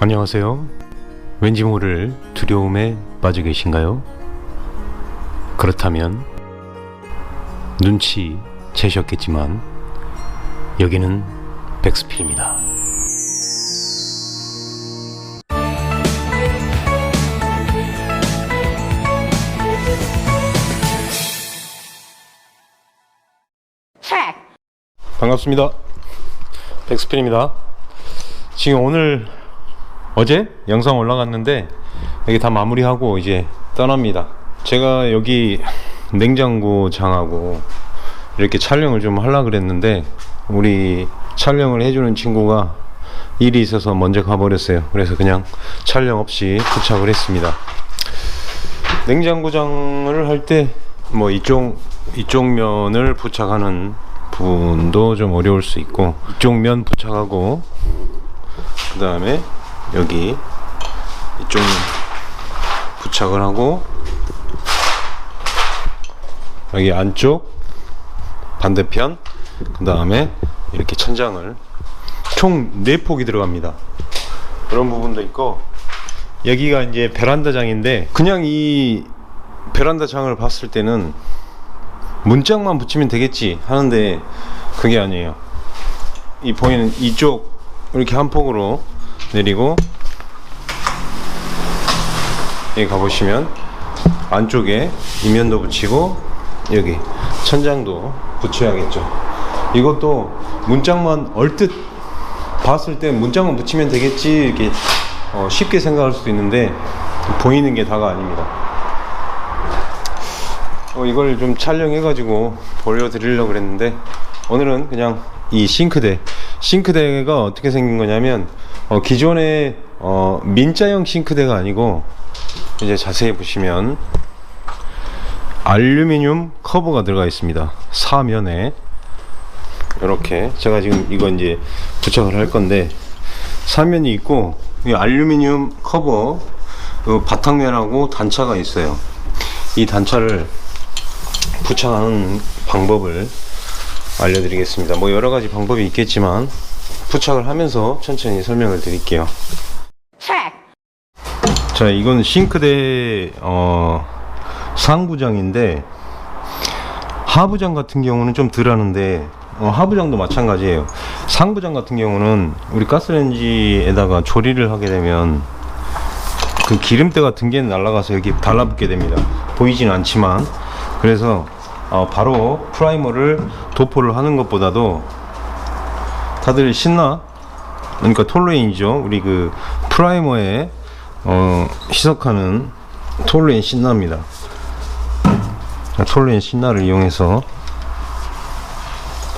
안녕하세요. 왠지 모를 두려움에 빠져 계신가요? 그렇다면 눈치 채셨겠지만 여기는 백스필입니다. 반갑습니다. 백스필입니다. 지금 오늘 어제 영상 올라갔는데 여기 다 마무리하고 이제 떠납니다. 제가 여기 냉장고 장하고 이렇게 촬영을 좀 하려 그랬는데 우리 촬영을 해주는 친구가 일이 있어서 먼저 가버렸어요. 그래서 그냥 촬영 없이 부착을 했습니다. 냉장고장을 할 때 뭐 이쪽 이쪽 면을 부착하는 부분도 좀 어려울 수 있고 이쪽 면 부착하고 그 다음에 여기 이쪽 부착을 하고 여기 안쪽 반대편 그 다음에 이렇게 천장을 총 4폭이 들어갑니다. 그런 부분도 있고 여기가 이제 베란다장인데 그냥 이 베란다장을 봤을 때는 문짝만 붙이면 되겠지 하는데 그게 아니에요. 이 보이는 이쪽 이렇게 한 폭으로 내리고 여기 가보시면 안쪽에 이면도 붙이고 여기 천장도 붙여야겠죠. 이것도 문짝만 얼뜻 봤을 때 문짝만 붙이면 되겠지 이렇게 어, 쉽게 생각할 수도 있는데 보이는 게 다가 아닙니다. 어, 이걸 좀 촬영해 가지고 보여드리려고 그랬는데 오늘은 그냥 이 싱크대. 싱크대가 어떻게 생긴 거냐면 어, 기존의 어, 민자형 싱크대가 아니고 이제 자세히 보시면 알루미늄 커버가 들어가 있습니다. 사면에. 이렇게 제가 지금 이거 이제 부착을 할 건데 사면이 있고 이 알루미늄 커버 그 바탕면하고 단차가 있어요. 이 단차를 부착하는 방법을 알려드리겠습니다. 뭐 여러 가지 방법이 있겠지만 부착을 하면서 천천히 설명을 드릴게요. 자, 이건 싱크대 어, 상부장인데 하부장 같은 경우는 좀 덜하는데 어, 하부장도 마찬가지예요. 상부장 같은 경우는 우리 가스레인지에다가 조리를 하게 되면 그 기름때 같은 게 날아가서 여기 달라붙게 됩니다. 보이진 않지만 그래서 어, 바로 프라이머를 도포를 하는 것보다도 다들 신나 그러니까 톨레인이죠. 우리 그 프라이머에 어, 희석하는 톨레인 신나입니다. 톨레인 신나를 이용해서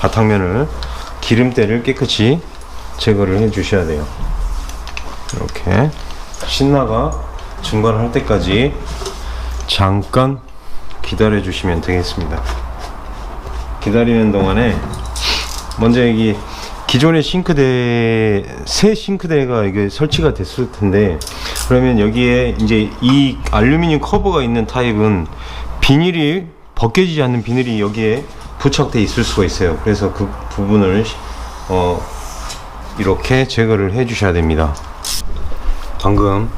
바탕면을 기름때를 깨끗이 제거를 해 주셔야 돼요. 이렇게 신나가 증발할 때까지 잠깐 기다려 주시면 되겠습니다. 기다리는 동안에 먼저 여기 기존의 싱크대 새 싱크대가 이게 설치가 됐을 텐데 그러면 여기에 이제 이 알루미늄 커버가 있는 타입은 비닐이 벗겨지지 않는 비닐이 여기에 부착돼 있을 수가 있어요. 그래서 그 부분을 어 이렇게 제거를 해 주셔야 됩니다. 방금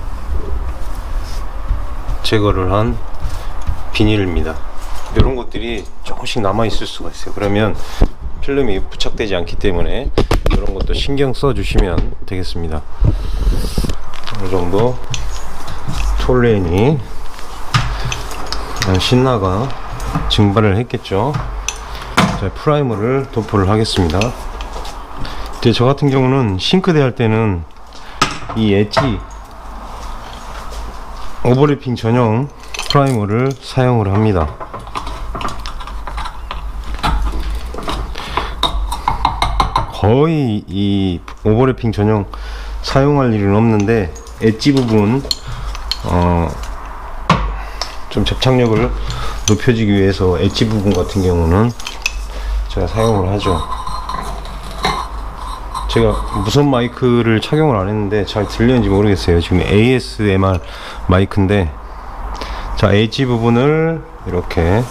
제거를 한 비닐입니다. 이런 것들이 조금씩 남아 있을 수가 있어요. 그러면 필름이 부착되지 않기 때문에 이런 것도 신경 써 주시면 되겠습니다. 어느 정도 톨레인이 신나가 증발을 했겠죠. 자, 프라이머를 도포를 하겠습니다. 이제 저 같은 경우는 싱크대 할 때는 이 엣지 오버래핑 전용 프라이머를 사용을 합니다. 거의 이 오버래핑 전용 사용할 일은 없는데 엣지 부분 어, 좀 접착력을 높여주기 위해서 엣지 부분 같은 경우는 제가 사용을 하죠. 제가 무선 마이크를 착용을 안 했는데 잘 들리는지 모르겠어요. 지금 ASMR 마이크인데 자 엣지 부분을 이렇게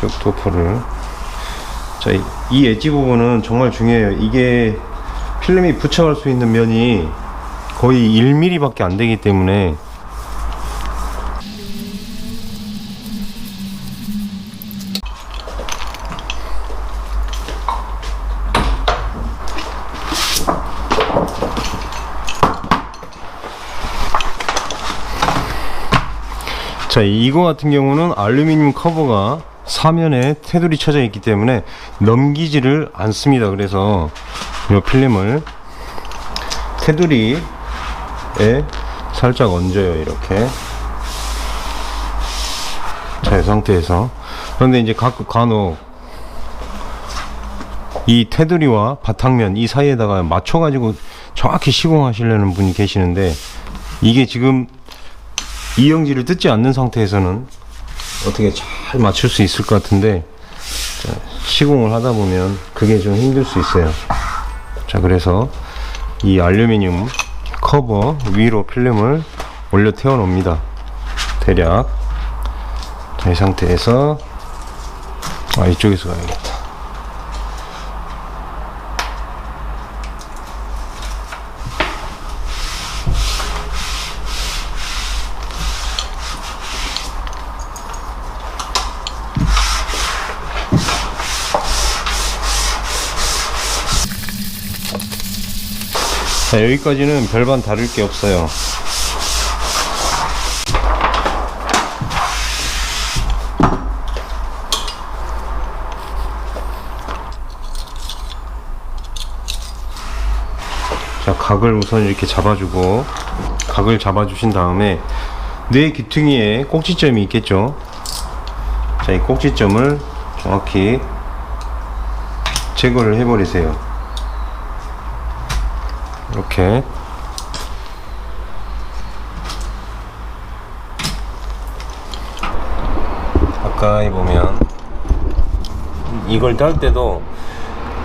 쭉 도포를 자, 이- 이 엣지 부분은 정말 중요해요. 이게 필름이 부착할 수 있는 면이 거의 1mm밖에 안 되기 때문에 자 이거 같은 경우는 알루미늄 커버가 사면에 테두리 쳐져 있기 때문에 넘기지를 않습니다. 그래서 이 필름을 테두리에 살짝 얹어요 이렇게. 자 이 상태에서. 그런데 이제 각 간혹 이 테두리와 바탕면 이 사이에다가 맞춰 가지고 정확히 시공하시려는 분이 계시는데 이게 지금 이영지를 뜯지 않는 상태에서는 어떻게 잘 맞출 수 있을 것 같은데 자, 시공을 하다 보면 그게 좀 힘들 수 있어요. 자 그래서 이 알루미늄 커버 위로 필름을 올려 태워 놓습니다. 대략. 자, 이 상태에서 아 이쪽에서 가야겠다 자 여기까지는 별반 다를 게 없어요. 자 각을 우선 이렇게 잡아주고 각을 잡아주신 다음에 뇌 귀퉁이에 꼭지점이 있겠죠? 자 이 꼭지점을 정확히 제거를 해버리세요 이렇게. 가까이 보면 이걸 딸 때도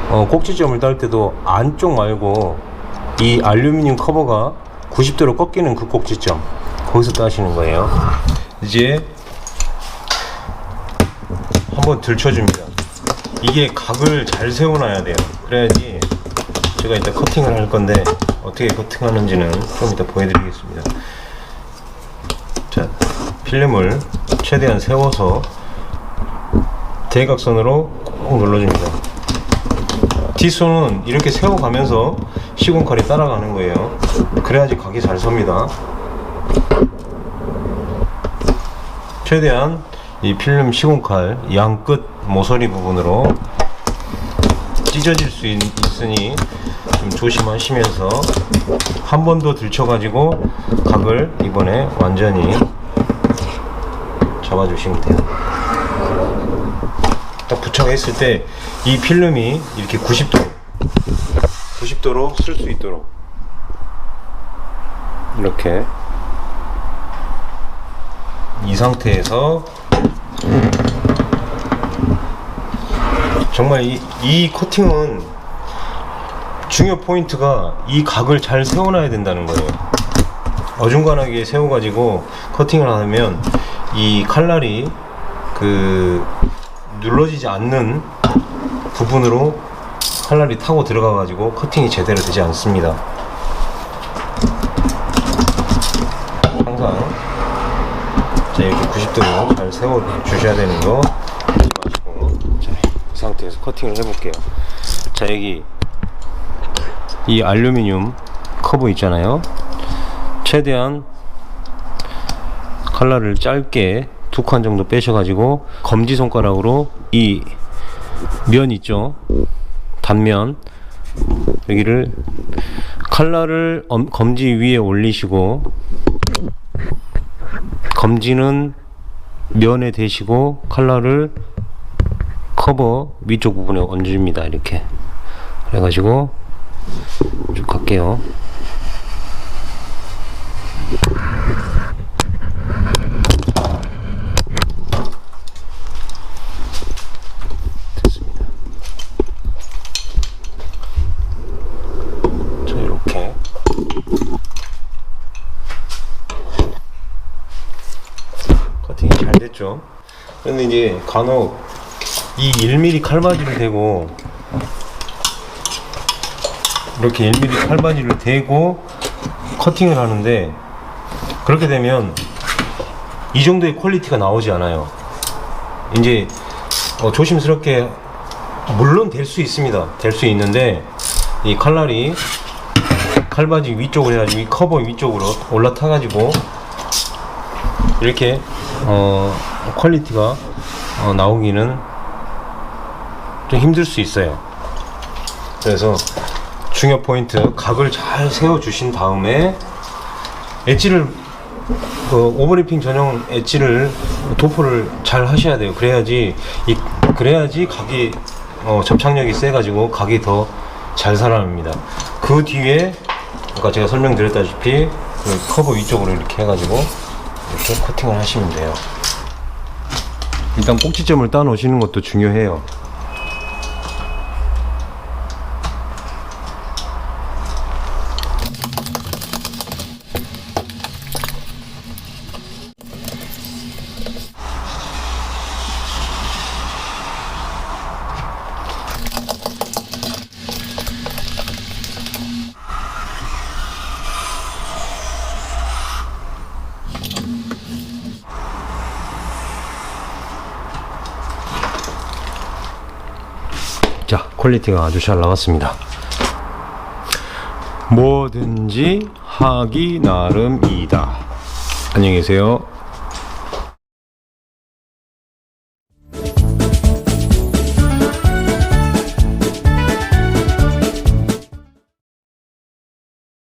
어, 꼭지점을 딸 때도 안쪽 말고 이 알루미늄 커버가 90도로 꺾이는 그 꼭지점 거기서 따시는 거예요. 이제 한번 들춰줍니다. 이게 각을 잘 세워놔야 돼요. 그래야지 제가 이따 커팅을 할 건데 어떻게 커팅하는지는 좀 이따 보여드리겠습니다. 자, 필름을 최대한 세워서 대각선으로 꼭 눌러줍니다. 뒷손은 이렇게 세워가면서 시공칼이 따라가는 거예요. 그래야지 각이 잘 섭니다. 최대한 이 필름 시공칼 양 끝 모서리 부분으로 찢어질 수 있, 있으니 좀 조심하시면서 한 번 더 들쳐가지고 각을 이번에 완전히 잡아주시면 돼요. 딱 부착했을 때 이 필름이 이렇게 90도 90도로 쓸 수 있도록 이렇게 이 상태에서 정말 이, 이 코팅은 중요 포인트가 이 각을 잘 세워놔야 된다는 거예요. 어중간하게 세워가지고 커팅을 하면 이 칼날이 그 눌러지지 않는 부분으로 칼날이 타고 들어가가지고 커팅이 제대로 되지 않습니다. 항상 자 이렇게 90도로 잘 세워 주셔야 되는 거 상태에서 커팅을 해볼게요. 자 여기 이 알루미늄 커버 있잖아요. 최대한 칼날을 짧게 두 칸 정도 빼셔 가지고 검지 손가락으로 이 면 있죠 단면 여기를 칼날을 엄- 검지 위에 올리시고 검지는 면에 대시고 칼날을 커버 위쪽 부분에 얹습니다 이렇게. 그래가지고 쭉 갈게요. 근데 이제 간혹 이 1mm 칼바지를 대고 이렇게 1mm 칼바지를 대고 커팅을 하는데 그렇게 되면 이 정도의 퀄리티가 나오지 않아요. 이제 어, 조심스럽게 물론 될 수 있습니다. 될 수 있는데 이 칼날이 칼바지 위쪽으로 해가지고 이 커버 위쪽으로 올라타가지고 이렇게 어, 퀄리티가 어, 나오기는 좀 힘들 수 있어요. 그래서 중요 포인트 각을 잘 세워 주신 다음에 엣지를 그 오버리핑 전용 엣지를 도포를 잘 하셔야 돼요. 그래야지 이 그래야지 각이 어, 접착력이 세 가지고 각이 더 잘 살아납니다. 그 뒤에 아까 제가 설명드렸다시피 그 커버 위쪽으로 이렇게 해가지고 이렇게 코팅을 하시면 돼요. 일단 꼭지점을 따 놓으시는 것도 중요해요. 자, 퀄리티가 아주 잘 나왔습니다. 뭐든지 하기 나름이다. 안녕히 계세요.